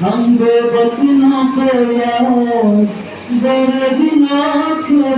हम बेबतना को याद बड़े दिनों के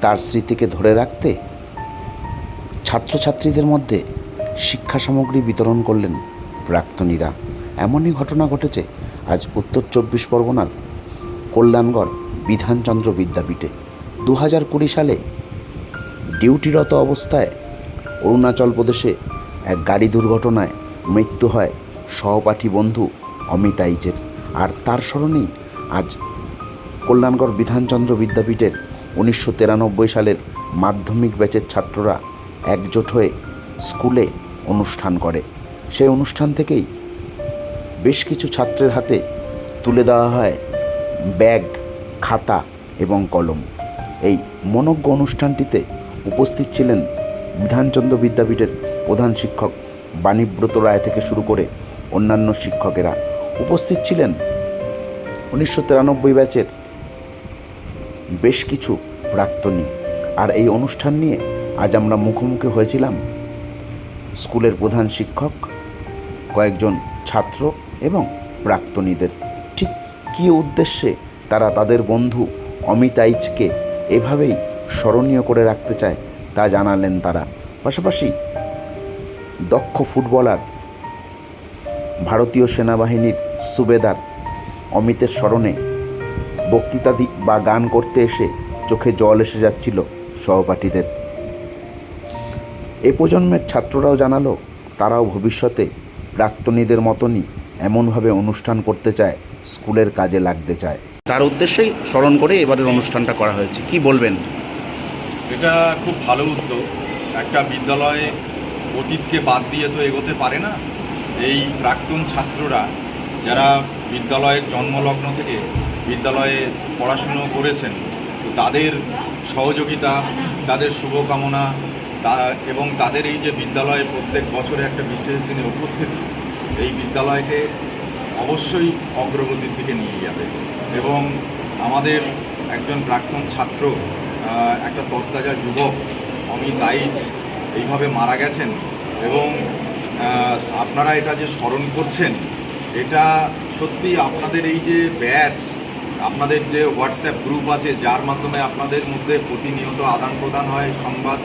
তার স্মৃতিকে ধরে রাখতে ছাত্রছাত্রীদের মধ্যে শিক্ষা সামগ্রী বিতরণ করলেন প্রাক্তনীরা। এমনই ঘটনা ঘটেছে আজ উত্তর চব্বিশ পরগনার কল্যাণগড় বিধানচন্দ্র বিদ্যাপীঠে। দু হাজার কুড়ি সালে ডিউটিরত অবস্থায় অরুণাচল প্রদেশে এক গাড়ি দুর্ঘটনায় মৃত্যু হয় সহপাঠী বন্ধু অমিত আইচের আর তার স্মরণেই আজ কল্যাণগড় বিধানচন্দ্র বিদ্যাপীঠের উনিশশো তিরানব্বই সালের মাধ্যমিক ব্যাচের ছাত্ররা একজোট হয়ে স্কুলে অনুষ্ঠান করে। সেই অনুষ্ঠান থেকেই বেশ কিছু ছাত্রের হাতে তুলে দেওয়া হয় ব্যাগ, খাতা এবং কলম। এই মনজ্ঞ অনুষ্ঠানটিতে উপস্থিত ছিলেন বিধানচন্দ্র বিদ্যাপীঠের প্রধান শিক্ষক বাণীব্রত রায় থেকে শুরু করে অন্যান্য শিক্ষকেরা। উপস্থিত ছিলেন উনিশশো তিরানব্বই ব্যাচের বেশ কিছু প্রাক্তনী। আর এই অনুষ্ঠান নিয়ে আজ আমরা মুখোমুখি হয়েছিলাম স্কুলের প্রধান শিক্ষক, কয়েকজন ছাত্র এবং প্রাক্তনীদের। ঠিক কী উদ্দেশ্যে তারা তাদের বন্ধু অমিত আইচকে এভাবেই স্মরণীয় করে রাখতে চায় তা জানালেন তারা। পাশাপাশি দক্ষ ফুটবলার, ভারতীয় সেনাবাহিনীর সুবেদার অমিতের স্মরণে বক্তৃতা দি বা গান করতে এসে চোখে জল এসে যাচ্ছিল সহপাঠীদের। এ প্রজন্মের ছাত্ররাও জানালো তারাও ভবিষ্যতে প্রাক্তনীদের মতনই এমনভাবে অনুষ্ঠান করতে চায় স্কুলের কাজে লাগতে চায়। তার উদ্দেশ্যেই স্মরণ করে এবারের অনুষ্ঠানটা করা হয়েছে। কি বলবেন? এটা খুব ভালো উদ্যোগ। একটা বিদ্যালয়ে অতীতকে বাদ দিয়ে তো এগোতে পারে না। এই প্রাক্তন ছাত্ররা যারা বিদ্যালয়ের জন্মলগ্ন থেকে বিদ্যালয়ে পড়াশুনো করেছেন। তো তাদের সহযোগিতা, তাদের শুভকামনা এবং তাদের এই যে বিদ্যালয়ে প্রত্যেক বছরে একটা বিশেষ দিনে উপস্থিতি, এই বিদ্যালয়কে অবশ্যই অগ্রগতির দিকে নিয়ে যাবে। এবং আমাদের একজন প্রাক্তন ছাত্র একটা তত্তাজা যুবক, অমিত আইচ, এইভাবে মারা গেছেন। এবং আপনারা এটা যে স্মরণ করছেন, এটা সত্যি আপনাদের এই যে ব্যাচ আপনাদের যে হোয়াটসঅ্যাপ গ্রুপ আছে, যার মাধ্যমে আপনাদের মধ্যে প্রতিনিয়ত আদান প্রদান হয়, সংবাদ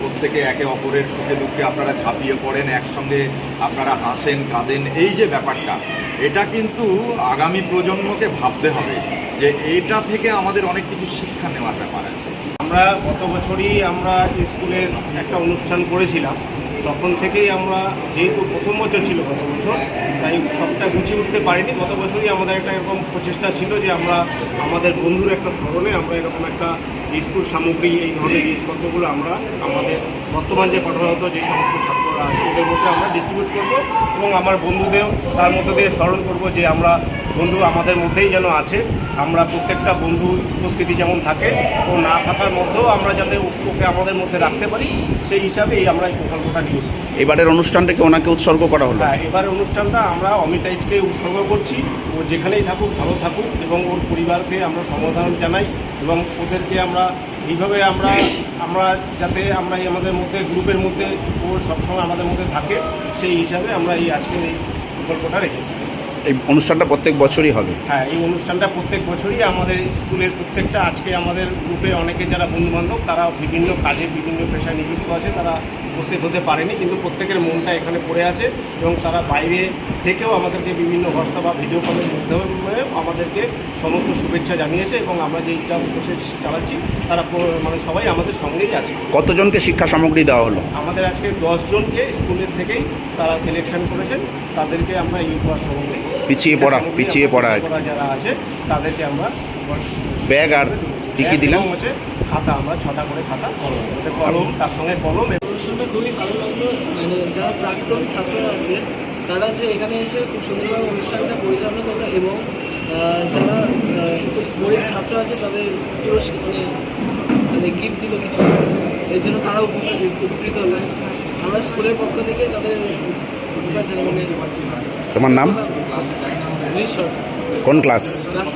প্রত্যেকে একে অপরের সুখে দুঃখে আপনারা ঝাঁপিয়ে পড়েন, একসঙ্গে আপনারা হাসেন, কাঁদেন, এই যে ব্যাপারটা, এটা কিন্তু আগামী প্রজন্মকে ভাবতে হবে যে এটা থেকে আমাদের অনেক কিছু শিক্ষা নেওয়ার ব্যাপার আছে। আমরা গত বছরই আমরা স্কুলের একটা অনুষ্ঠান করেছিলাম। তখন থেকেই আমরা যেহেতু প্রথম বছর ছিল গত বছর, তাই সবটা গুছিয়ে উঠতে পারিনি। গত বছরই আমাদের একটা এরকম প্রচেষ্টা ছিল যে আমরা আমাদের বন্ধুর একটা স্মরণে আমরা এরকম একটা স্কুল সামগ্রী, এই ধরনের জিনিসপত্রগুলো আমরা আমাদের বর্তমান যে পাঠরত যে সমস্ত ছাত্ররা আছে ওদের মধ্যে আমরা ডিস্ট্রিবিউট করব এবং আমার বন্ধুদেরও তার মধ্যে দিয়ে স্মরণ করব যে আমরা বন্ধু আমাদের মধ্যেই যেন আছে। আমরা প্রত্যেকটা বন্ধু উপস্থিতি যেমন থাকে ও না থাকার মধ্যেও আমরা যাতে ওকে আমাদের মধ্যে রাখতে পারি সেই হিসাবেই আমরা এই প্রকল্পটা নিয়েছি। এবারের অনুষ্ঠানটাকে ওনাকে উৎসর্গ করা হলো? হ্যাঁ এবারের অনুষ্ঠানটা আমরা অমিতাইজকে উৎসর্গ করছি। ও যেখানেই থাকুক ভালো থাকুক এবং ওর পরিবারকে আমরা সমাধান জানাই এবং ওদেরকে আমরা এইভাবে আমরা আমরা যাতে আমরা এই আমাদের মধ্যে গ্রুপের মধ্যে ও সবসময় আমাদের মধ্যে থাকে সেই হিসাবে আমরা এই আজকের এই প্রকল্পটা রেখেছি। এই অনুষ্ঠানটা প্রত্যেক বছরই হবে? হ্যাঁ এই অনুষ্ঠানটা প্রত্যেক বছরই আমাদের স্কুলের প্রত্যেকটা আজকে আমাদের গ্রুপে অনেকে যারা বন্ধুবান্ধব তারা বিভিন্ন কাজে বিভিন্ন পেশায় নিযুক্ত আছে তারা উপস্থিত হতে পারেনি কিন্তু প্রত্যেকের মনটা এখানে পড়ে আছে এবং তারা বাইরে থেকেও আমাদেরকে বিভিন্ন হোয়াটসঅ্যাপ বা ভিডিও কলের মাধ্যমে আমাদেরকে সমস্ত শুভেচ্ছা জানিয়েছে এবং আমরা যে ইটা প্রসেস চালাচ্ছি তারা মানে সবাই আমাদের সঙ্গেই আছে। কতজনকে শিক্ষা সামগ্রী দেওয়া হলো? আমাদের আজকে দশজনকে স্কুলের থেকেই তারা সিলেকশন করেছেন। তাদেরকে আমরা এই উপহার সামগ্রী পিছিয়ে পড়া পিছিয়ে পড়া যারা আছে তাদেরকে আমরা ব্যাগ আর কি কি দিলাম? হচ্ছে খাতা আমরা ছটা করে খাতা কলম কলম। তার সঙ্গে কলম এবং খুবই ভালো লাগল। মানে যারা প্রাক্তন ছাত্ররা আছে তারা যে এখানে এসে খুব সুন্দরভাবে অনুষ্ঠানটা পরিচালনা করল এবং যারা গরিব ছাত্র আছে তাদের পুরস্কার মানে মানে গিফট দিল কিছু। এর জন্য তারাও উপকৃত উপকৃত হলো আমরা স্কুলের পক্ষ থেকে তাদের তোমার নাম? কোন ক্লাস? ক্লাস